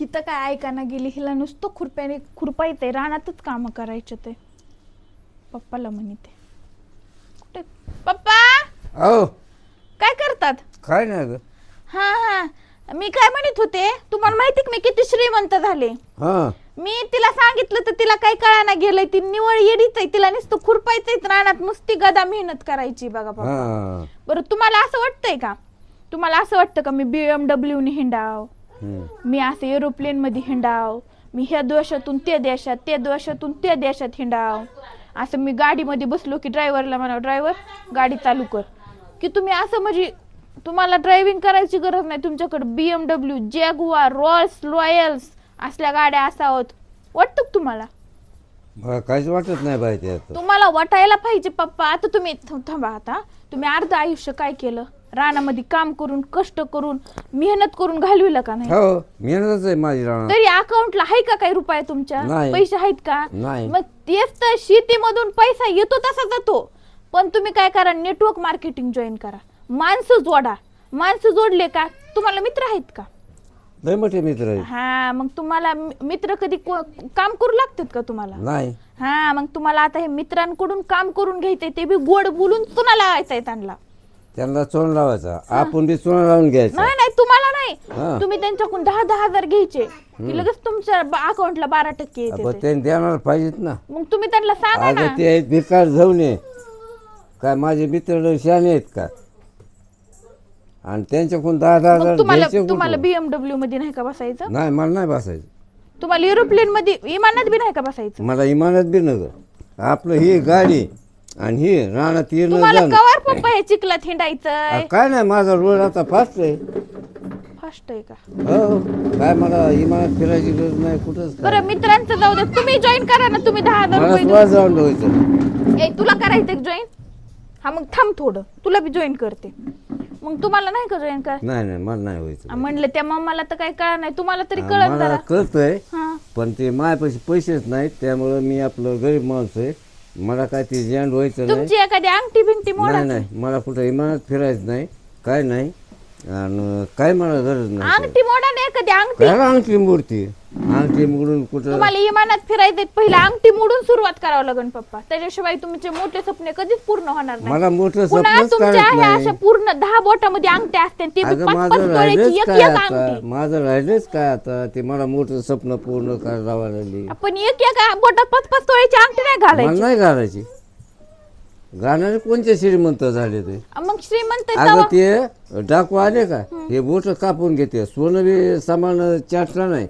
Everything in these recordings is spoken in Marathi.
ही तर काय ऐकाना गेली हिला नुसतं खुरप्याने खुरपा येते रानातच काम करायचे ते. पप्पाला म्हणते. कुठे? पप्पा! अहो. काय करतात? काय नाही ग. हा हा. मी काय म्हणत होते तुम्हाला माहिती का मी किती श्रीमंत झाले? हा. मी तिला सांगितलं तर तिला काही कळाना गेलंय ती निवळ येडीच आहे तिला नुसतं खुरपायचंय रानात नुसती गदा मेहनत करायची बघा पप्पा. हा. बरं तुम्हाला असं वाटतंय का? तुम्हाला असं वाटतं का मी बीएमडब्ल्यू ने हिंडाव. मी असं एरोप्लेन मध्ये हिंडाव. मी ह्या देशातून त्या देशात त्या देशातून त्या देशात हिंडाव. असं मी गाडीमध्ये बसलो की ड्रायव्हरला म्हणा ड्रायव्हर गाडी चालू कर. की तुम्ही असं म्हणजे तुम्हाला ड्रायव्हिंग करायची गरज नाही. तुमच्याकडे बीएमडब्ल्यू जॅगुआर रॉयल्स रॉयल्स असल्या गाड्या असावत वाटतं का तुम्हाला? काहीच वाटत नाही बाई ते आता. तुम्हाला वाटायला पाहिजे पप्पा. आता तुम्ही थांबा आता. तुम्ही अर्ध आयुष्य काय केलं? रानामध्ये काम करून कष्ट करून मेहनत करून घालविलं का नाही? हो मेहनतच आहे माझी राणा. तरी अकाउंटला आहे का काही रुपये तुमच्या? नाही. पैसे आहेत का? नाही. मग तेच तर शेतीमधून पैसा येतो तसा जातो. पण तुम्ही काय करा नेटवर्क मार्केटिंग जॉईन करा. माणसं जोडा. माणसं जोडले का? तुम्हाला मित्र आहेत का? लय मोठे मित्र आहे हा मग तुम्हाला मि- मित्र कधी को- काम करू लागतात का तुम्हाला? नाही. हा मग तुम्हाला आता हे मित्रांकडून काम करून घ्यायचंय ते बी गोड बोलून चुना लावायचंय त्यांना त्यांना चोण लावायचा. आपण बी चोण लावून घ्यायचा. नाही नाही तुम्हाला हा. नाही तुम्ही त्यांच्याकडून दहा दहा हजार घ्यायचे. की लगेच तुमच्या अकाउंटला बारा टक्के येते. त्यांनी देणार पाहिजेत ना. मग तुम्ही त्यांना सांगा ना. ते आहेत भिकार ये. काय माझे मित्र शहाणे आहेत का? आणि त्यांच्याकडून दहा दहा मग हजार तुम्हाला घ्यायचे तुम्हाला कुठून? बीएमडब्ल्यू मध्ये नाही का बसायचं? नाही मला नाही बसायचं. तुम्हाला एरोप्लेन मध्ये विमानात बी नाही का बसायचं? मला इमानत बी नगर आपलं ही गाडी आणि ही रानात येणं तुम्हाला जाणं. कवर पप्पा हे चिखलात हिंडायचंय? काय नाही माझा रोड आता फास्ट आहे. फास्ट आहे का? हो काय मला इमानात फिरायची गरज नाही कुठंच काय बरं मित्रांचं जाऊ दे. तुम्ही जॉईन करा ना तुम्ही दहा हजार मला रुपये जाऊन व्हायचं. ए तुला करायचं जॉईन हा मग थांब थोडं. तुला बी जॉईन करते. मग तुम्हाला नाही का जॉईन कर नाही नाही मला नाही व्हायचं. म्हणलं त्या मम्माला तर काही कळा नाही. तुम्हाला तरी कळत मला जरा. कळतंय हा. पण ते माझ्यापाशी पैसेच नाहीत त्यामुळं मी आपलं गरीब माणूस आहे. मला काय ते जॅन्ड व्हायचं नाही. तुमची एखादी अंगठी बिंगटी मोडा नाही नाही. मला कुठं इमानात फिरायचं नाही काय नाही. आणि काय मला गरज नाही. अंगठी मोडा ना एखादी अंगठी. अंगठी मूर्ती अंगठी मोडून कुठं? तुम्हाला इमानात फिरायचे पहिला अंगठी मोडून सुरुवात करावं लागेल पप्पा. त्याच्याशिवाय तुमचे मोठे स्वप्ने कधीच पूर्ण होणार नाही. मला मोठं पुन्हा स्वप्नच तुमच्या काढत ह्या नाही. अशा पूर्ण दहा बोटामध्ये अंगठ्या असते ते बी अगं पाच पाच माझं तोळ्याची राहिलंच एक काय एक आता? अंगठी. माझं राहिलंच काय आता? ते मला मोठं स्वप्न पूर्ण करावं लागली. आपण एक एक बोटात पाच पाच तोळ्याची अंगठी नाही मला घालायची नाही घालायची. गाणारे कोणते श्रीमंत झाले ते? मग श्रीमंत अगं जावं. ते डाकू आले का? हे. बोट कापून घेते. सोनं बी सामान चाटला नाही.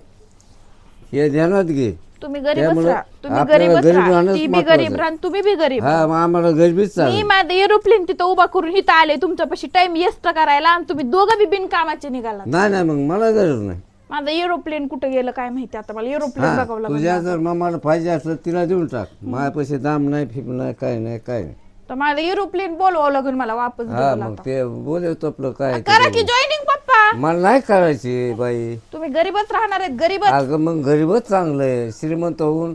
हे ध्यानात घे. तुम्ही गरीबच त्यामुळं राहा. तुम्ही आपल्याला गरीबच गरीब राहा. राहणंच ती बी महत्वाचं गरीब आहे. राहा तुम्ही बी गरीब हा मग आम्हाला गरबीच मी चालेल माझं एरोप्लेन तिथं उभा करून इथं आले तुमच्यापाशी टाइम एक्स्ट्रा करायला आणि तुम्ही दोघं बी बिनकामाचे निघाला नाही नाही मग मला गरज नाही. माझं एरोप्लेन कुठं गेलं काय माहिती आता मला? एरोप्लेन हा बघावं लागलं तुझ्या जर मामाला पाहिजे असलं तिला देऊन टाक. माझ्या पैसे दाम नाही फिप नाही काय नाही काय नाही. तर माझं एरोप्लेन बोलवावं लागेल मला वापस हा मग. ते बोलवतो आपलं काय ते करा की. जॉईनिंग पप्पा. मला नाही करायची बाई. गरीबच राहणार आहेत गरीबच. अगं मग गरीबच चांगलं आहे. श्रीमंत होऊन